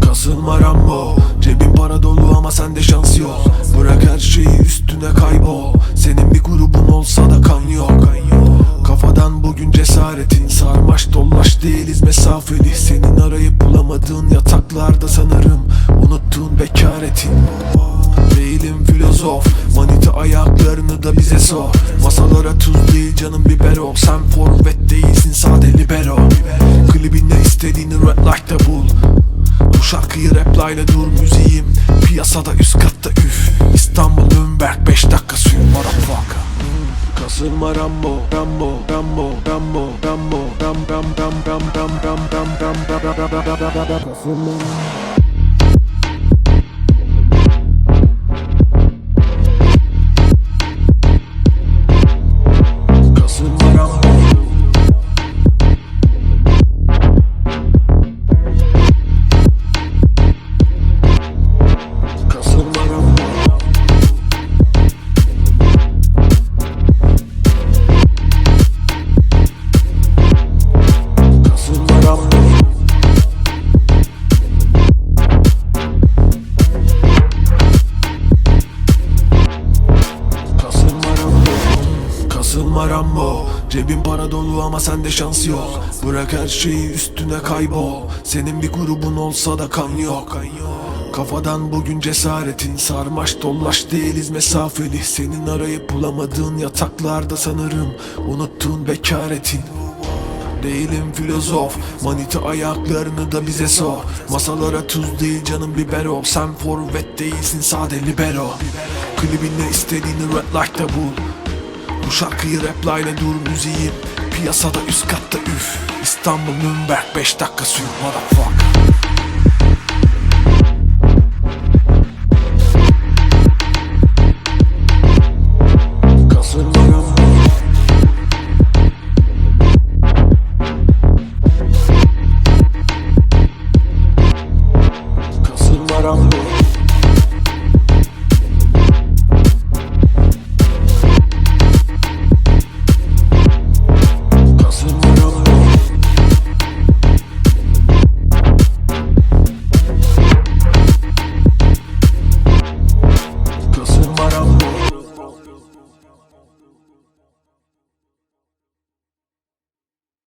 Kasılma Rambo Cebin para dolu ama sende şans yok. Bırak her şeyi üstüne kaybol. Senin bir grubun olsa da kan yok. Kafadan bugün cesaretin Sarmaş dollaş değiliz. Mesafeli Senin arayıp bulamadığın yataklarda sanırım Unuttuğun bekaretin Değilim filozof Manita ayaklarını da bize sor Masalara tuz değil canım biber ol Sen forvet değilsin sade libero Klibinde istediğini red light'ta bul bu şarkıyı raplayla dur müziğim Piyasada üst katta üf İstanbul Nürnberg 5 dakika suyum motherfucker Hmm, Kasılma Rambo Rambo Rambo Rambo Rambo Ram Ram Ram Ram Ram Ram Ram Ram Ram Ram Ram Ram Ram Ram Kasılma Kasılma Kasılma Rambo Cebin para dolu ama sende şans yok. Bırak her şeyi üstüne kaybol. Senin bir grubun olsa da kan yok. Kafadan bugün cesaretin Sarmaş dollaş değiliz. Mesafeli Senin arayıp bulamadığın yataklarda sanırım Unuttuğun bekaretin. Değilim filozof Manita ayaklarını da bize sor. Masalara tuz değil canım biber ol Sen forvet değilsin sade libero. Klibinde istediğini red light'ta bul Bu şarkıyı raplayla dur müziğim Piyasada üst katta üf. İstanbul Nürnberg 5 dakika suyum motherfucker